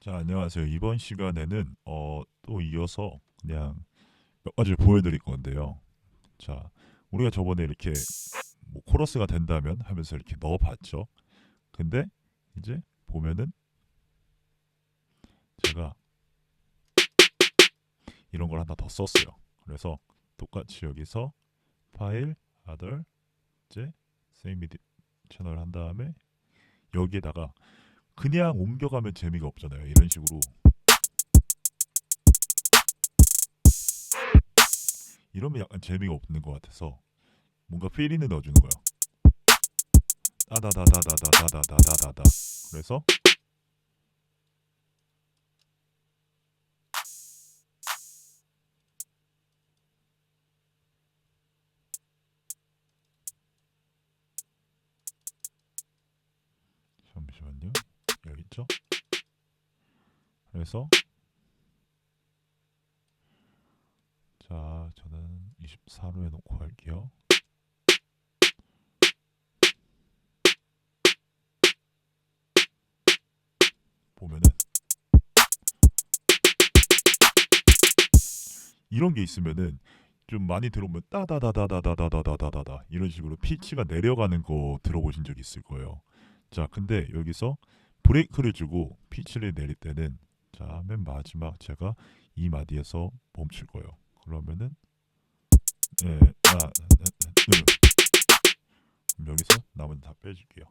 자, 안녕하세요. 이번 시간에는 어, 또 이어서 그냥 몇 가지를 보여드릴 건데요. 자, 우리가 저번에 이렇게 뭐 코러스가 된다면 하면서 이렇게 넣어봤죠. 근데 이제 보면은 제가 이런 걸 하나 더 썼어요. 그래서 똑같이 여기서 파일, other, 이제 midi 채널 한 다음에 여기에다가 그냥 옮겨가면 재미가 없잖아요. 이런 식으로 이러면 약간 재미가 없는 것 같아서 뭔가 필인을 넣어주는 거예요. 따다다다다다다다다다다. 그래서 그래서 자, 저는 24로 해놓고 할게요. 보면은 이런 게 있으면은 좀 많이 들어오면 따다다다다다다다다다다 이런 식으로 피치가 내려가는 거 들어보신 적 있을 거예요. 자, 근데 여기서 브레이크를 주고 피치를 내릴 때는 자, 맨 마지막 제가 이 마디에서 멈출 거예요. 그러면은 예, 아, 음. 여기서 나머지 다 빼줄게요.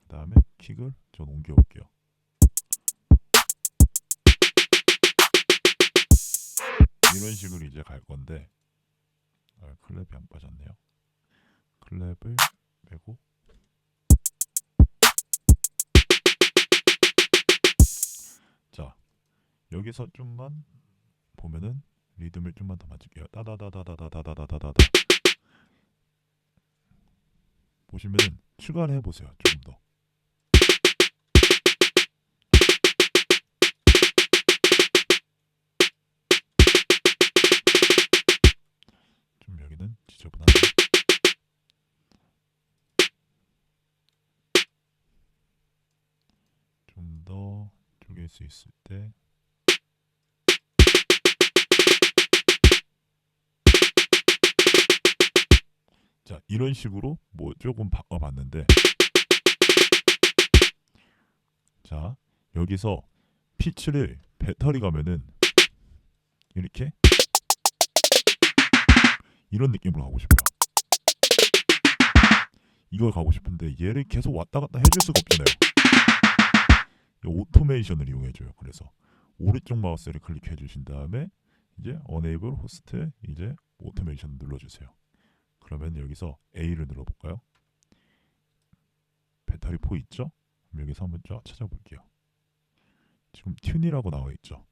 그 다음에 킥을 좀 옮겨올게요. 이런 식으로 이제 갈 건데 아, 클랩이 안 빠졌네요. 클랩을 여기서 좀만 보면은 리듬을 좀만 더 맞출게요. 따다다다다다다다다다다 보시면은 추가를 해보세요. 조금 더. 좀 여기는 지저분하네. 좀더 쪼갤 수 있을 때 자, 이런 식으로 뭐 조금 바꿔봤는데 자, 여기서 피치를 배터리 가면은 이렇게 이런 느낌으로 가고 싶어요. 이걸 가고 싶은데 얘를 계속 왔다 갔다 해줄 수가 없잖아요. 이 오토메이션을 이용해줘요. 그래서 오른쪽 마우스를 클릭해 주신 다음에 이제 Enable Host 이제 오토메이션 눌러주세요. 그러면 여기서 A를 눌러볼까요? 배터리 포 있죠? 여기서 한번 쫙 찾아볼게요. 지금 튠이라고 나와 있죠?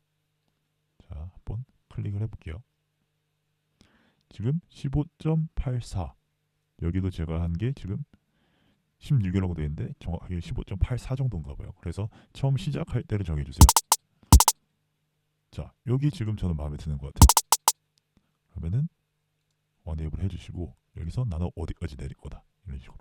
자, 한번 클릭을 해볼게요. 지금 15.84 여기도 제가 한 게 지금 16이라고 되어 있는데 정확하게 15.84 정도인가 봐요. 그래서 처음 시작할 때를 정해주세요. 자, 여기 지금 저는 마음에 드는 것 같아요. 그러면은 원앱을 해주시고 여기서 나는 어디까지 내릴 거다 이런 식으로.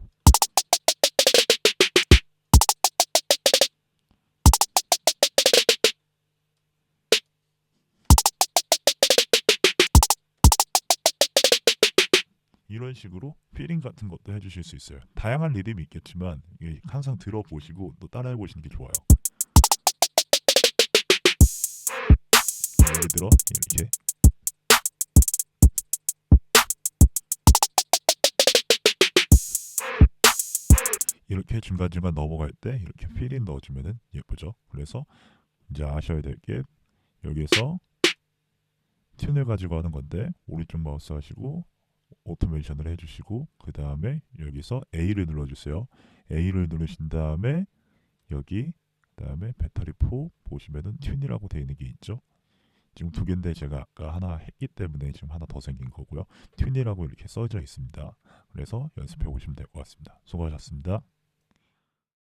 이런 식으로 피링 같은 것도 해주실 수 있어요. 다양한 리듬이 있겠지만 항상 들어보시고 또 따라해 보시는 게 좋아요. 예를 들어 이렇게 이렇게 중간중간 넘어갈 때 이렇게 필인 넣어주면은 예쁘죠. 그래서 이제 아셔야 될 게 여기에서 튠을 가지고 하는 건데 오른쪽 마우스 하시고 오토메이션을 해주시고 그 다음에 여기서 A를 눌러주세요. A를 누르신 다음에 여기 그 다음에 배터리 포 보시면은 튠이라고 되어 있는 게 있죠. 지금 두 개인데 제가 아까 하나 했기 때문에 지금 하나 더 생긴 거고요. 튠이라고 이렇게 써져 있습니다. 그래서 연습해 보시면 될 것 같습니다. 수고하셨습니다.